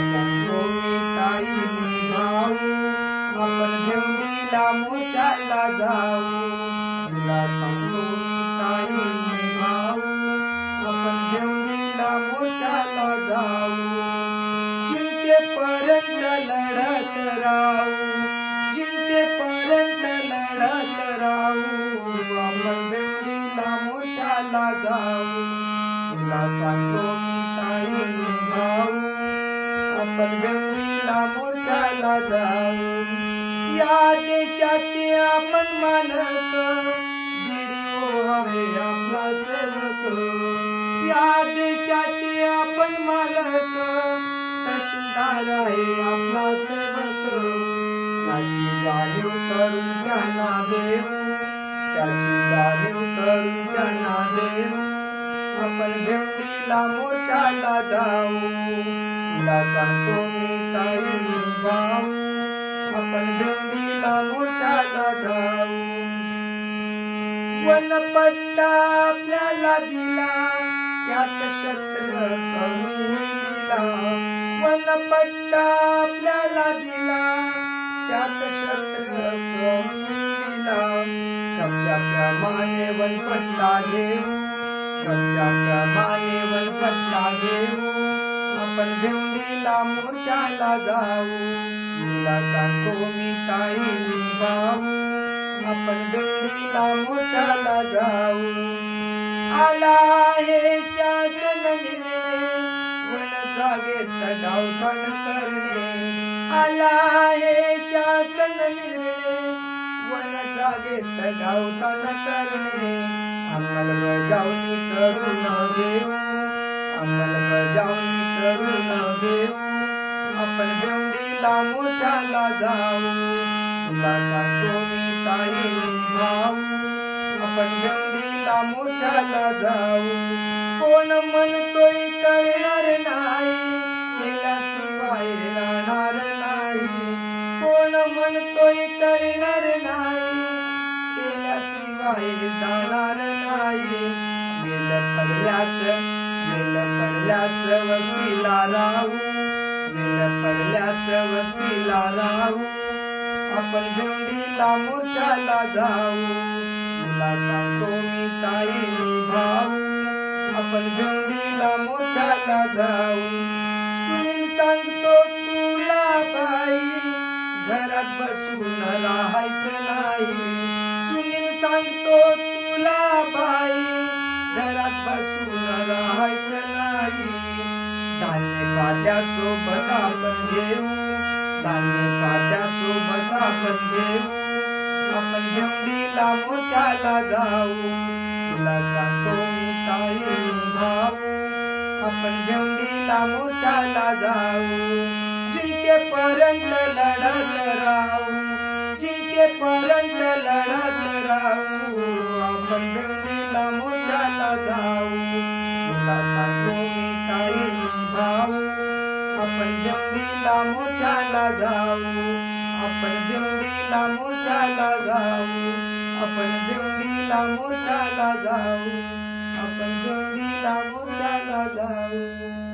सांगतो ताई भाऊ आपण भेंडीला मोर्चाला जाऊ तुला सांगतो ताई भाऊ आपण भेंडीला मोर्चाला जाऊ जिंकेपर्यंत लढत राहू. जिंकेपर्यंत लढत राहू. आपण भेंडीला मोर्चाला जाऊ तुला सांगतो ताई भाऊ आपण मोठ्याला मोर्चाला जाऊ. या देशाचे आपण मालक. व्हिडिओ हवे आपला सेवक. या देशाचे आपण मालक. तहसीलदार आहे आपला सेवक. त्याची जाणीव करून त्यांना देऊ त्याची जाणीव करून त्यांना आपण भेंडीला जाऊ. तुला सांगतो मी ताई भाऊ आपण भेंडीला मोर्चाला जाऊ. वनपट्टा आपल्याला दिला. त्यात शस्त्र कमी दिला. वनपट्टा आपल्याला दिला. त्यात शस्त्र कमी दिला. कब्जा कब्जाप्रमाणे वनपट्टा घेऊ कच्च्या मानेवर पट्टा घेऊ आपण भेंडीला मोर्चाला जाऊ. तुला सांगतो मी ताई भाऊ आपण भेंडीला मोर्चाला जाऊ. आला हे शासन निर्णय वन जागेत डावपण करणे. आला हे शासन निर्णय वन जागेत डावपण करणे. अंमलबजावणी करून घेऊ अंमलबजावणी करुणा देव आपण भेंडीला मोर्चाला जाऊ तुला सांगतो मी ताई भाऊ आपण भेंडीला मोर्चाला जाऊ कोण म्हणतोय करणार नाही केल्याशिवाय राहणार नाही कोण म्हणतोय करणार नाही? केल्याशिवाय जाणार नाही वेल पडल्यास वेल पडल्यास वस्तीला राहू वेल पडल्यास वस्तीला राहू आपण भेंडीला मोर्चाला जाऊ तुला सांगतो मी ताई भाऊ आपण भेंडीला मोर्चाला जाऊ सांगतो तुला बाई. घरात बसून राहायचं नाही. धान्य पाट्या सोबत आपण घेऊ. धान्य पाट्या सोबत आपण घेऊ. आपण भेंडीला मोठ्याला जाऊ. तुला सांगतो मी ताई भाऊ. आपण भेंडीला मोठ्याला जाऊ. जिंकेपर्यंत लढत राहू. जिंकेपर्यंत लढत राहू आपण भेंडीला मोर्चाला जाऊ तुला सांगतो मी ताई भाऊ आपण भेंडीला मोर्चाला जाऊ आपण भेंडीला मोर्चाला जाऊ आपण भेंडीला मोर्चाला जाऊ आपण भेंडीला मोर्चाला जाऊ